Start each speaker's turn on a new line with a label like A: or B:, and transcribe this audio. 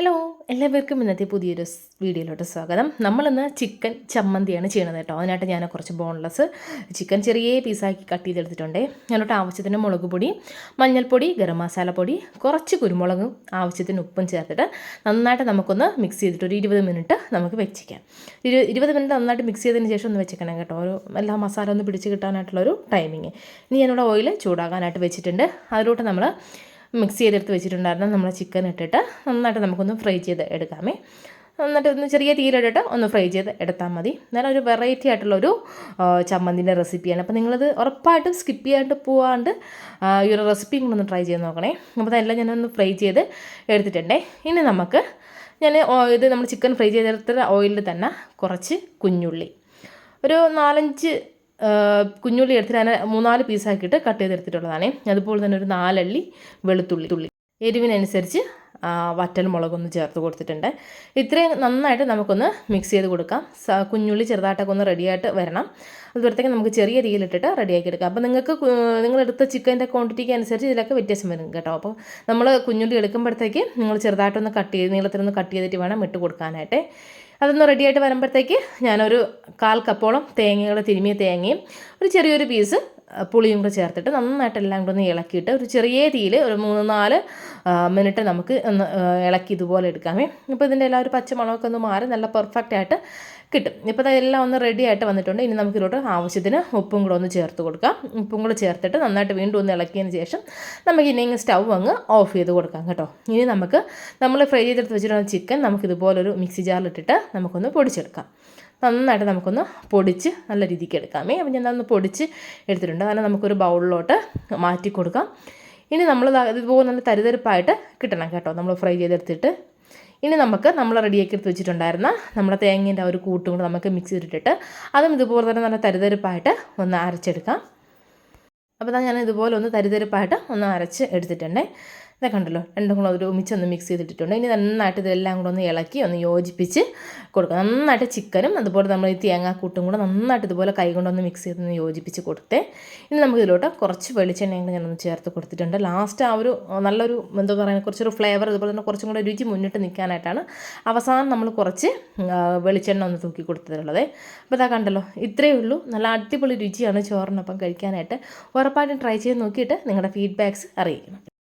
A: Hello എല്ലാവർക്കും ഇന്നത്തെ പുതിയൊരു വീഡിയോയിലോട്ട് സ്വാഗതം. നമ്മളിന്ന് ചിക്കൻ ചമ്മന്തിയാണ് ചെയ്യണത് കേട്ടോ. അതിനായിട്ട് ഞാൻ കുറച്ച് ബോൺലെസ് ചിക്കൻ ചെറിയ പീസാക്കി കട്ട് ചെയ്തെടുത്തിട്ടുണ്ട്. ഞാനോട്ട് ആവശ്യത്തിന് മുളക് പൊടി മഞ്ഞൾപ്പൊടി ഗരം മസാല പൊടി കുറച്ച് കുരുമുളകും ആവശ്യത്തിന് ഉപ്പും ചേർത്തിട്ട് നന്നായിട്ട് നമുക്കൊന്ന് മിക്സ് ചെയ്തിട്ട് ഒരു ഇരുപത് മിനിറ്റ് നമുക്ക് വെച്ചിക്കാം. ഇരു ഇരുപത് മിനിറ്റ് നന്നായിട്ട് മിക്സ് ചെയ്തതിന് ശേഷം ഒന്ന് വെച്ചേക്കണം കേട്ടോ. ഒരു എല്ലാ മസാല ഒന്ന് പിടിച്ച് കിട്ടാനായിട്ടുള്ളൊരു ടൈമിങ് ഇനി ഞാനിവിടെ ഓയിൽ ചൂടാകാനായിട്ട് വെച്ചിട്ടുണ്ട്. അതിലോട്ട് നമ്മൾ മിക്സ് ചെയ്തെടുത്ത് വെച്ചിട്ടുണ്ടായിരുന്നു നമ്മൾ ചിക്കൻ ഇട്ടിട്ട് നന്നായിട്ട് നമുക്കൊന്ന് ഫ്രൈ ചെയ്ത് എടുക്കാമേ. എന്നിട്ട് ഒന്ന് ചെറിയ തീയിലിട്ടിട്ട് ഒന്ന് ഫ്രൈ ചെയ്ത് എടുത്താൽ മതി. എന്നാലും ഒരു വെറൈറ്റി ആയിട്ടുള്ളൊരു ചമ്മന്തിന്റെ റെസിപ്പിയാണ് അപ്പോൾ നിങ്ങളത് ഉറപ്പായിട്ടും സ്കിപ്പ് ചെയ്യാണ്ട് പോവാണ്ട് ഈ ഒരു റെസിപ്പി ഒന്ന് ട്രൈ ചെയ്ത് നോക്കണേ. അപ്പോൾ അതെല്ലാം ഞാനൊന്ന് ഫ്രൈ ചെയ്ത് എടുത്തിട്ടുണ്ടേ. ഇനി നമുക്ക് ഞാൻ ഇത് നമ്മൾ ചിക്കൻ ഫ്രൈ ചെയ്തെടുത്ത ഓയിലിൽ തന്നെ കുറച്ച് കുഞ്ഞുള്ളി. ഒരു നാലഞ്ച് കുഞ്ഞുള്ളി എടുത്തിട്ട് അതിനെ മൂന്നാൽ പീസാക്കിയിട്ട് കട്ട് ചെയ്തെടുത്തിട്ടുള്ളതാണ്. അതുപോലെ തന്നെ ഒരു നാലള്ളി വെളുത്തുള്ളി. തുള്ളി എരിവിനനുസരിച്ച് വറ്റൽ മുളകൊന്ന് ചേർത്ത് കൊടുത്തിട്ടുണ്ട്. ഇത്രയും നന്നായിട്ട് നമുക്കൊന്ന് മിക്സ് ചെയ്ത് കൊടുക്കാം. കുഞ്ഞുള്ളി ചെറുതായിട്ടൊക്കെ ഒന്ന് റെഡിയായിട്ട് വരണം. അതുപോലത്തേക്ക് നമുക്ക് ചെറിയ രീതിയിലിട്ടിട്ട് റെഡിയാക്കി എടുക്കാം. അപ്പോൾ നിങ്ങൾക്ക് നിങ്ങളെടുത്ത ചിക്കന്റെ ക്വാണ്ടിറ്റിക്ക് അനുസരിച്ച് ഇതിലൊക്കെ വ്യത്യാസം വരും കേട്ടോ. അപ്പോൾ നമ്മൾ കുഞ്ഞുള്ളി എടുക്കുമ്പോഴത്തേക്ക് നിങ്ങൾ ചെറുതായിട്ടൊന്ന് കട്ട് ചെയ്ത് നീളത്തിലൊന്ന് കട്ട് ചെയ്തിട്ട് വേണം ഇട്ട് കൊടുക്കാനായിട്ട്. അതൊന്ന് റെഡിയായിട്ട് വരുമ്പോഴത്തേക്ക് ഞാനൊരു കാൽ കപ്പോളം തേങ്ങയുടെ തിരുമിയ തേങ്ങയും ഒരു ചെറിയൊരു പീസ് പുളിയും കൂടെ ചേർത്തിട്ട് നന്നായിട്ട് എല്ലാം കൂടെ ഒന്ന് ഇളക്കിയിട്ട് ഒരു ചെറിയ തീയിൽ ഒരു മൂന്ന് നാല് മിനിറ്റ് നമുക്ക് ഒന്ന് ഇളക്കി ഇതുപോലെ എടുക്കാമേ. അപ്പോൾ ഇതിന്റെ എല്ലാം ഒരു പച്ചമുളകൊക്കെ ഒന്ന് മാറി നല്ല പെർഫെക്റ്റ് ആയിട്ട് കിട്ടും. ഇപ്പോൾ അതെല്ലാം ഒന്ന് റെഡി ആയിട്ട് വന്നിട്ടുണ്ട്. ഇനി നമുക്ക് ഇതിലോട്ട് ആവശ്യത്തിന് ഉപ്പും കൂടെ ഒന്ന് ചേർത്ത് കൊടുക്കാം. ഉപ്പും കൂടെ ചേർത്തിട്ട് നന്നായിട്ട് വീണ്ടും ഒന്ന് ഇളക്കിയതിന് ശേഷം നമുക്ക് ഇനി സ്റ്റൗ അങ്ങ് ഓഫ് ചെയ്ത് കൊടുക്കാം കേട്ടോ. ഇനി നമുക്ക് നമ്മൾ ഫ്രൈ ചെയ്തെടുത്ത് വെച്ചിട്ടുള്ള ചിക്കൻ നമുക്ക് ഇതുപോലൊരു മിക്സി ജാറിലിട്ടിട്ട് നമുക്കൊന്ന് പൊടിച്ചെടുക്കാം. നന്നായിട്ട് നമുക്കൊന്ന് പൊടിച്ച് നല്ല രീതിക്ക് എടുക്കാമേ അപ്പം ഞാൻ ഒന്ന് പൊടിച്ച് എടുത്തിട്ടുണ്ട്. അങ്ങനെ നമുക്കൊരു ബൗളിലോട്ട് മാറ്റി കൊടുക്കാം. ഇനി നമ്മൾ ഇതുപോലെ നല്ല തരിതരിപ്പായിട്ട് കിട്ടണം കേട്ടോ. നമ്മൾ ഫ്രൈ ചെയ്തെടുത്തിട്ട്. ഇനി നമുക്ക് നമ്മൾ റെഡിയാക്കി എടുത്ത് വെച്ചിട്ടുണ്ടായിരുന്ന നമ്മുടെ തേങ്ങേന്റെ ആ ഒരു കൂട്ടും കൂടെ നമുക്ക് മിക്സ് ചെയ്തിട്ടിട്ട് അതും ഇതുപോലെ തന്നെ നല്ല തരിതരിപ്പായിട്ട് ഒന്ന് അരച്ചെടുക്കാം. അപ്പോൾ ഞാൻ ഇതുപോലെ ഒന്ന് തരിതരിപ്പായിട്ട് ഒന്ന് അരച്ച് എടുത്തിട്ടുണ്ടേ. ഇതൊക്കെ ഉണ്ടല്ലോ രണ്ടും കൂടെ ഒരു ഒന്ന് മിക്സ് ചെയ്തിട്ടിട്ടുണ്ട്. ഇനി നന്നായിട്ട് ഇതെല്ലാം കൂടെ ഒന്ന് ഇളക്കി ഒന്ന് യോജിപ്പിച്ച് കൊടുക്കുക നന്നായിട്ട് ചിക്കനും അതുപോലെ നമ്മൾ ഈ തേങ്ങാക്കൂട്ടും കൂടെ നന്നായിട്ട് ഇതുപോലെ കൈ കൊണ്ടൊന്ന് മിക്സ് ചെയ്തൊന്ന് യോജിപ്പിച്ച് കൊടുത്തേ. ഇനി നമുക്ക് ഇതിലോട്ട് കുറച്ച് വെളിച്ചെണ്ണയും ഞാനൊന്ന് ചേർത്ത് കൊടുത്തിട്ടുണ്ട്. ലാസ്റ്റ് ആ ഒരു നല്ലൊരു എന്താ പറയുക കുറച്ചൊരു ഫ്ലേവർ അതുപോലെ തന്നെ കുറച്ചും കൂടെ രുചി മുന്നിട്ട് നിൽക്കാനായിട്ടാണ് അവസാനം നമ്മൾ കുറച്ച് വെളിച്ചെണ്ണ ഒന്ന് തൂക്കി കൊടുത്തിട്ടുള്ളത്. അപ്പോൾ ഇതാ കണ്ടല്ലോ ഇത്രയേ ഉള്ളൂ. നല്ല അടിപൊളി രുചിയാണ് ചോറിനൊപ്പം കഴിക്കാനായിട്ട്. ഉറപ്പായിട്ടും ട്രൈ ചെയ്ത് നോക്കിയിട്ട് നിങ്ങളുടെ ഫീഡ്ബാക്ക്സ് അറിയിക്കണം.